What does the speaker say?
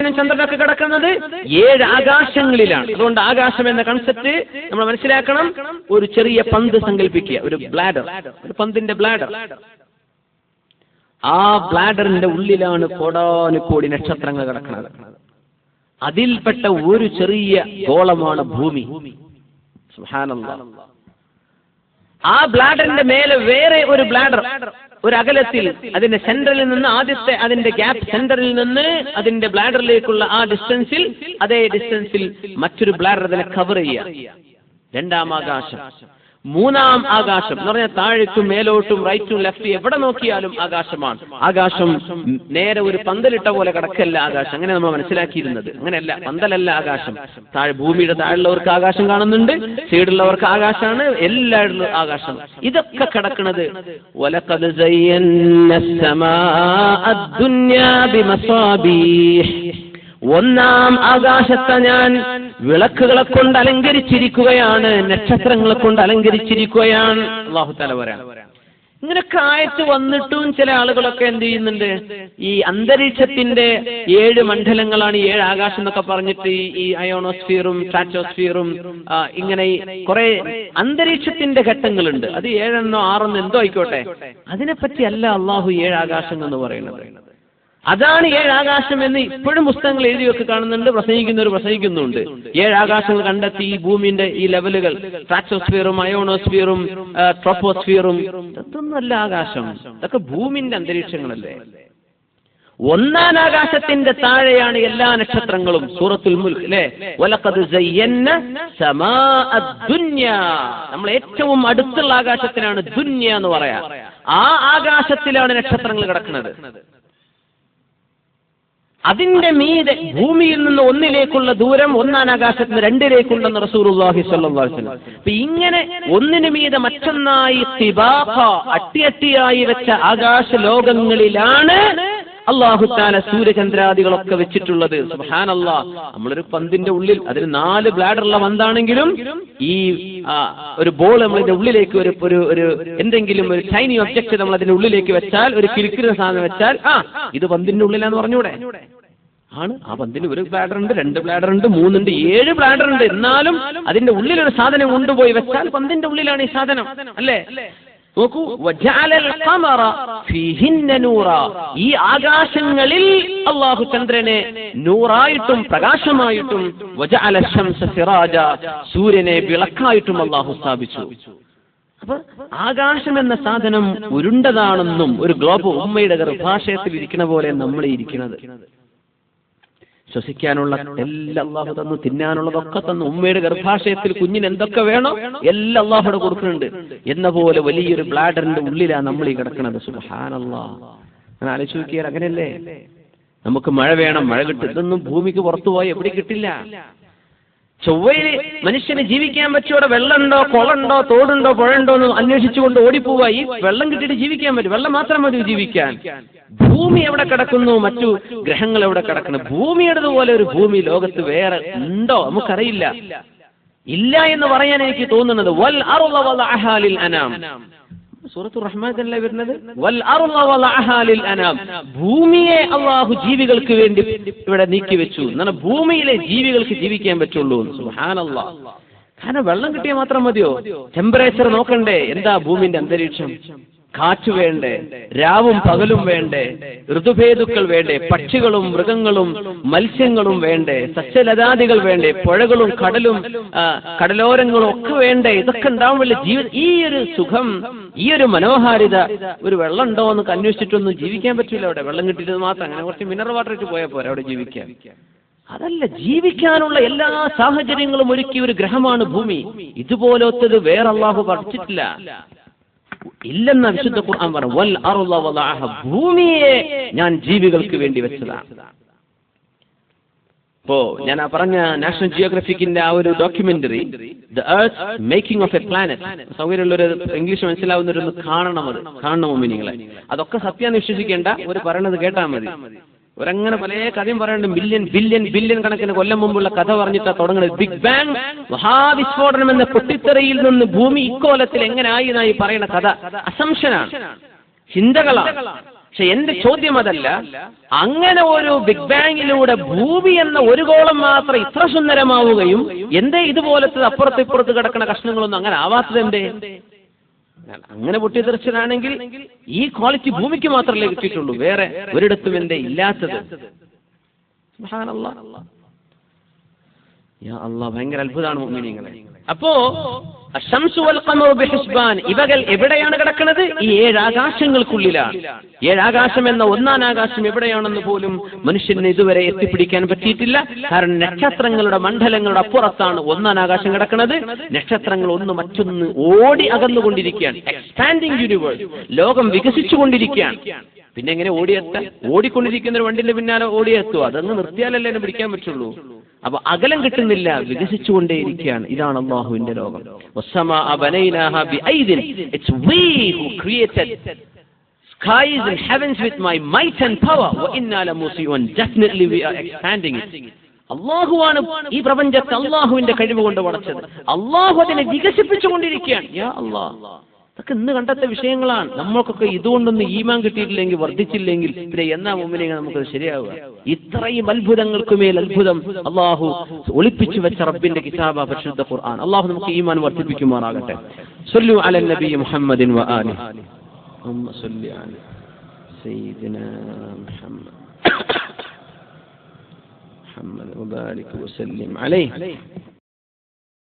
ചന്ദ്രനൊക്കെ കിടക്കുന്നത് ഏഴ് ആകാശങ്ങളിലാണ്. അതുകൊണ്ട് ആകാശം എന്ന കൺസെപ്റ്റ് നമ്മൾ മനസ്സിലാക്കണം. ഒരു ചെറിയ പന്ത് സങ്കല്പിക്കുക ഒരു ബ്ലാഡർ ഒരു പന്തിന്റെ ബ്ലാഡർ ആ ബ്ലാഡറിന്റെ ഉള്ളിലാണ് കോടാനുകോടി നക്ഷത്രങ്ങൾ കിടക്കുന്നത്. അതിൽപ്പെട്ട ഒരു ചെറിയ ഗോളമാണ് ഭൂമി. ആ ബ്ലാഡറിന്റെ മേലെ വേറെ ഒരു ബ്ലാഡർ ഒരു അകലത്തിൽ അതിന്റെ സെന്ററിൽ നിന്ന് ആദ്യത്തെ അതിന്റെ ഗ്യാപ് സെന്ററിൽ നിന്ന് അതിന്റെ ബ്ലാഡറിലേക്കുള്ള ആ ഡിസ്റ്റൻസിൽ അതേ ഡിസ്റ്റൻസിൽ മറ്റൊരു ബ്ലാഡർ അതിനെ കവർ ചെയ്യുക രണ്ടാം ആകാശം. മൂന്നാം ആകാശം എന്ന് പറഞ്ഞാൽ താഴേക്കും മേലോട്ടും റൈറ്റും ലെഫ്റ്റ് എവിടെ നോക്കിയാലും ആകാശമാണ്. ആകാശം നേരെ ഒരു പന്തലിട്ട പോലെ കിടക്കല്ല ആകാശം. അങ്ങനെ നമ്മൾ മനസ്സിലാക്കിയിരുന്നത്. അങ്ങനെയല്ല പന്തലല്ല ആകാശം. താഴെ ഭൂമിയുടെ താഴെയുള്ളവർക്ക് ആകാശം കാണുന്നുണ്ട് സീഡുള്ളവർക്ക് ആകാശമാണ് എല്ലായിടത്തും ആകാശം. ഇതൊക്കെ കിടക്കുന്നത് ഒന്നാം ആകാശത്തെ ഞാൻ വിളക്കുകളെ കൊണ്ട് അലങ്കരിച്ചിരിക്കുകയാണ് നക്ഷത്രങ്ങളെ കൊണ്ട് അലങ്കരിച്ചിരിക്കുകയാണ്. അള്ളാഹു തല പറയാം. ഇങ്ങനെ ആയത്ത് വന്നിട്ടും ചില ആളുകളൊക്കെ എന്ത് ചെയ്യുന്നുണ്ട്? ഈ അന്തരീക്ഷത്തിന്റെ ഏഴ് മണ്ഡലങ്ങളാണ് ഏഴ് ആകാശം എന്നൊക്കെ പറഞ്ഞിട്ട് ഈ- അയോണോസ്ഫിയറും സ്ട്രാറ്റോസ്ഫിയറും ഇങ്ങനെ കുറെ അന്തരീക്ഷത്തിന്റെ ഘട്ടങ്ങളുണ്ട്. അത് ഏഴെണ്ണോ ആറെണ്ണോ എന്തോ ആയിക്കോട്ടെ. അതിനെപ്പറ്റി അല്ല അള്ളാഹു ഏഴ് ആകാശം എന്ന് പറയുന്നത്. അതാണ് ഏഴാകാശം എന്ന് ഇപ്പോഴും പുസ്തകങ്ങൾ എഴുതിയൊക്കെ കാണുന്നുണ്ട് പ്രസംഗിക്കുന്നവർ പ്രസംഗിക്കുന്നുണ്ട്. ഏഴാകാശങ്ങൾ കണ്ടെത്തി ഈ ഭൂമിന്റെ ഈ ലെവലുകൾ ട്രാക്സോസ്ഫിയറും അയോണോസ്ഫിയറും ട്രോപ്പോസ്ഫിയറും ഇതൊന്നുമല്ല ആകാശം. ഇതൊക്കെ ഭൂമിന്റെ അന്തരീക്ഷങ്ങളല്ലേ? ഒന്നാം ആകാശത്തിന്റെ താഴെയാണ് എല്ലാ നക്ഷത്രങ്ങളും സൂറത്തുൽ മുൽക്ക് നമ്മൾ ഏറ്റവും അടുത്തുള്ള ആകാശത്തിനാണ് ദുന്യ എന്ന് പറയാ. ആ ആകാശത്തിലാണ് നക്ഷത്രങ്ങൾ കിടക്കുന്നത്. അതിന്റെ മീതെ ഭൂമിയിൽ നിന്ന് ഒന്നിലേക്കുള്ള ദൂരം ഒന്നാം ആകാശത്തിന് രണ്ടിലേക്കുണ്ടെന്ന് റസൂർഹി അപ്പൊ ഇങ്ങനെ ഒന്നിനു മീതെ മറ്റൊന്നായി തിബാഫ അട്ടിയട്ടിയായി വെച്ച ആകാശ ലോകങ്ങളിലാണ് അള്ളാഹു താല സൂര്യചന്ദ്രാദികളൊക്കെ വെച്ചിട്ടുള്ളത്. സുബാനല്ലാ നമ്മളൊരു പന്തിന്റെ ഉള്ളിൽ അതിന് നാല് ബ്ലാഡറുള്ള പന്താണെങ്കിലും ഈ ഒരു ബോൾ നമ്മളിന്റെ ഉള്ളിലേക്ക് ഒരു ഒരു എന്തെങ്കിലും ഒരു ഷൈനി ഒബ്ജക്ട് നമ്മൾ അതിന്റെ ഉള്ളിലേക്ക് വെച്ചാൽ ഒരു കിരിക്കുന്ന സാധനം വെച്ചാൽ ആ ഇത് പന്തിന്റെ ഉള്ളിലാന്ന് പറഞ്ഞൂടെ? ആണ്. ആ പന്തിന് ഒരു ബ്ലാഡർ ഉണ്ട് രണ്ട് ബ്ലാഡർ ഉണ്ട് മൂന്നുണ്ട് ഏഴ് ബ്ലാഡർ ഉണ്ട്. എന്നാലും അതിന്റെ ഉള്ളിൽ ഒരു സാധനം കൊണ്ടുപോയി വെച്ചാൽ പന്തിന്റെ ഉള്ളിലാണ് ഈ സാധനം. അല്ലേ? നൂറ. ഈ ആകാശങ്ങളിൽ അള്ളാഹു ചന്ദ്രനെ നൂറായിട്ടും പ്രകാശമായിട്ടും സൂര്യനെ വിളക്കായിട്ടും അള്ളാഹു സ്ഥാപിച്ചു. അപ്പൊ ആകാശം എന്ന സാധനം ഉരുണ്ടതാണെന്നും ഒരു ഗ്ലോബ് ഉമ്മയുടെ ഗർഭാശയത്തിൽ ഇരിക്കുന്ന പോലെ നമ്മൾ ഇരിക്കുന്നത് ശ്വസിക്കാനുള്ള എല്ലാം അള്ളാഹു തന്നു തിന്നാനുള്ളതൊക്കെ തന്നു. ഉമ്മയുടെ ഗർഭാശയത്തിൽ കുഞ്ഞിന് എന്തൊക്കെ വേണോ? എല്ലാം അള്ളാഹുടെ കൊടുക്കുന്നുണ്ട്. എന്ന പോലെ വലിയൊരു ബ്ലാഡറിന്റെ ഉള്ളിലാണ് നമ്മൾ ഈ കിടക്കുന്നത്. സുഹാനല്ലാ അങ്ങനെ ആലോചിച്ച് നോക്കിയാൽ അങ്ങനെയല്ലേ? നമുക്ക് മഴ വേണം മഴ കിട്ടും. ഇതൊന്നും ഭൂമിക്ക് പുറത്തുപോയി എവിടെ കിട്ടില്ല. ചൊവ്വയിൽ മനുഷ്യന് ജീവിക്കാൻ പറ്റിയോടെ വെള്ളമുണ്ടോ കുളമുണ്ടോ തോടുണ്ടോ പുഴയുണ്ടോ എന്ന് അന്വേഷിച്ചുകൊണ്ട് ഓടിപ്പോവാ ഈ വെള്ളം കിട്ടിയിട്ട് ജീവിക്കാൻ പറ്റും. വെള്ളം മാത്രം മതി ജീവിക്കാൻ. ഭൂമി എവിടെ കിടക്കുന്നു? മറ്റു ഗ്രഹങ്ങൾ എവിടെ കിടക്കുന്നു? ഭൂമിയുടേതുപോലെ ഒരു ഭൂമി ലോകത്ത് വേറെ ഉണ്ടോ? നമുക്കറിയില്ല. ഇല്ല എന്ന് പറയാൻ എനിക്ക് തോന്നുന്നത് വൽ ലിൽ അനാം. സൂറത്തു റഹ്മാനല്ലേ വരുന്നത്? വൽ ലിൽ അനാം. ഭൂമിയെ അള്ളാഹു ജീവികൾക്ക് വേണ്ടി ഇവിടെ നീക്കി വെച്ചു. എന്നാണ് ഭൂമിയിലെ ജീവികൾക്ക് ജീവിക്കാൻ പറ്റുള്ളൂ സുബ്ഹാനല്ലാഹ് കാരണം വെള്ളം കിട്ടിയാൽ മാത്രം മതിയോ? ടെമ്പറേച്ചർ നോക്കണ്ടേ? എന്താ ഭൂമിന്റെ അന്തരീക്ഷം? കാറ്റ് വേണ്ടേ രാവും പകലും വേണ്ടേ ഋതുഭേദുക്കൾ വേണ്ടേ പക്ഷികളും മൃഗങ്ങളും മത്സ്യങ്ങളും വേണ്ടേ സസ്യലതാദികൾ വേണ്ടേ പുഴകളും കടലും കടലോരങ്ങളും ഒക്കെ വേണ്ടേ ഇതൊക്കെ ഉണ്ടാവുമ്പോൾ ജീവ ഈ ഒരു സുഖം ഈ ഒരു മനോഹാരിത ഒരു വെള്ളം ഉണ്ടോ എന്നൊക്കെ അന്വേഷിച്ചിട്ടൊന്നും ജീവിക്കാൻ പറ്റില്ല അവിടെ. വെള്ളം കിട്ടിയിട്ട് മാത്രം അങ്ങനെ കുറച്ച് മിനറൽ വാട്ടർ ഇട്ട് പോയാൽ പോരാ അവിടെ ജീവിക്കാൻ. അതല്ല ജീവിക്കാനുള്ള എല്ലാ സാഹചര്യങ്ങളും ഒരുക്കിയ ഒരു ഗ്രഹമാണ് ഭൂമി. ഇതുപോലത്തത് വേറെ അള്ളാഹു പഠിച്ചിട്ടില്ല ഇല്ലെന്ന വിശുദ്ധ ഖുർആൻ പറഞ്ഞു വൽ ഭൂമിയെ ഞാൻ ജീവികൾക്ക് വേണ്ടി വെച്ചതാണ് ഇപ്പോ ഞാൻ പറഞ്ഞ നാഷണൽ ജിയോഗ്രഫിക്കിന്റെ ആ ഒരു documentary the earth making of a planet. സൗകര്യമുള്ള ഒരു ഇംഗ്ലീഷ് മനസ്സിലാവുന്നവരൊന്ന് കാണണം അത് കാണണം മീനിങ്ങളെ അതൊക്കെ സത്യാന്ന് വിശ്വസിക്കേണ്ട ഒരു പറയണത് കേട്ടാൽ മതി. ഒരങ്ങനെ പല കഥയും പറയുന്നുണ്ട് ബില്യൻ ബില്യൻ ബില്യൻ കണക്കിന് കൊല്ലം മുമ്പുള്ള കഥ പറഞ്ഞിട്ടാ തുടങ്ങുന്നത് ബിഗ് ബാങ് മഹാവിസ്ഫോടനം എന്ന പൊട്ടിത്തെറിയിൽ നിന്ന് ഭൂമി ഇക്കോലത്തിൽ എങ്ങനെ ആയി എന്നായി പറയുന്ന കഥ അസംഷനാണ്. ചിന്തകളാണ്. പക്ഷെ എന്റെ ചോദ്യം അതല്ല. അങ്ങനെ ഒരു ബിഗ് ബാങ്ങിലൂടെ ഭൂമി എന്ന ഒരു ഗോളം മാത്രം ഇത്ര സുന്ദരമാവുകയും എന്തേ ഇതുപോലത്തെ അപ്പുറത്ത് ഇപ്പുറത്ത് കിടക്കുന്ന കഷ്ണങ്ങളൊന്നും അങ്ങനെ ആവാത്തത് എന്തേ അങ്ങനെ പൊട്ടിത്തെറിച്ചതാണെങ്കിൽ ഈ ക്വാളിറ്റി ഭൂമിക്ക് മാത്രമല്ലേ കിട്ടിയിട്ടുള്ളൂ. വേറെ ഒരിടത്തും എന്റെ ഇല്ലാത്തത്. അല്ലാഹ് ഭയങ്കര അത്ഭുതമാണ് അപ്പോ ഇവകൾ എവിടെയാണ് കിടക്കുന്നത്? ഈ ഏഴ് ആകാശങ്ങൾക്കുള്ളിലാണ്. ഏഴ് ആകാശം എന്ന ഒന്നാം ആകാശം എവിടെയാണെന്ന് പോലും മനുഷ്യന് ഇതുവരെ എത്തിപ്പിടിക്കാൻ പറ്റിയിട്ടില്ല. കാരണം നക്ഷത്രങ്ങളുടെ മണ്ഡലങ്ങളുടെ അപ്പുറത്താണ് ഒന്നാം ആകാശം കിടക്കുന്നത്. നക്ഷത്രങ്ങൾ ഒന്ന് മറ്റൊന്ന് ഓടി അകന്നുകൊണ്ടിരിക്കുകയാണ്. എക്സ്പാൻഡിങ് യൂണിവേഴ്സ് ലോകം വികസിച്ചുകൊണ്ടിരിക്കുകയാണ്. പിന്നെ എങ്ങനെ ഓടിയെത്താൻ? ഓടിക്കൊണ്ടിരിക്കുന്ന ഒരു വണ്ടിന്റെ പിന്നാലെ ഓടിയെത്തുക അതങ്ങ് നിർത്തിയാലല്ലേ പിടിക്കാൻ പറ്റുള്ളൂ. അപ്പൊ അകലം കിട്ടുന്നില്ല വികസിച്ചുകൊണ്ടേയിരിക്കുകയാണ്. ഇതാണ് അള്ളാഹുവിന്റെ ലോകം Skies and heavens with my might and power. അള്ളാഹുവാണ് ഈ പ്രപഞ്ചത്തെ അള്ളാഹുവിന്റെ കഴിവ് കൊണ്ട് വളച്ചത്. അള്ളാഹു അതിനെ വികസിപ്പിച്ചുകൊണ്ടിരിക്കുകയാണ്. യാ ഇതൊക്കെ ഇന്ന് കണ്ടെത്ത വിഷയങ്ങളാണ് നമ്മൾക്കൊക്കെ ഇതുകൊണ്ടൊന്നും ഈമാൻ കിട്ടിയിട്ടില്ലെങ്കിൽ വർദ്ധിച്ചില്ലെങ്കിൽ പിന്നെ എന്നാ മുമ്പിനെ നമുക്കത് ശരിയാവുക ഇത്രയും അത്ഭുതങ്ങൾക്ക് മേൽ അത്ഭുതം അള്ളാഹു ഒളിപ്പിച്ചു വെച്ച റബ്ബിന്റെ കിതാബ പരിശുദ്ധ ഖുർആൻ അള്ളാഹു നമുക്ക് ഈമാൻ വർദ്ധിപ്പിക്കുമാറാകട്ടെ സല്ലു അല നബി മുഹമ്മദിൻ വ ആലി اللهم صل على سيدنا محمد محمد وبارك وسلم عليه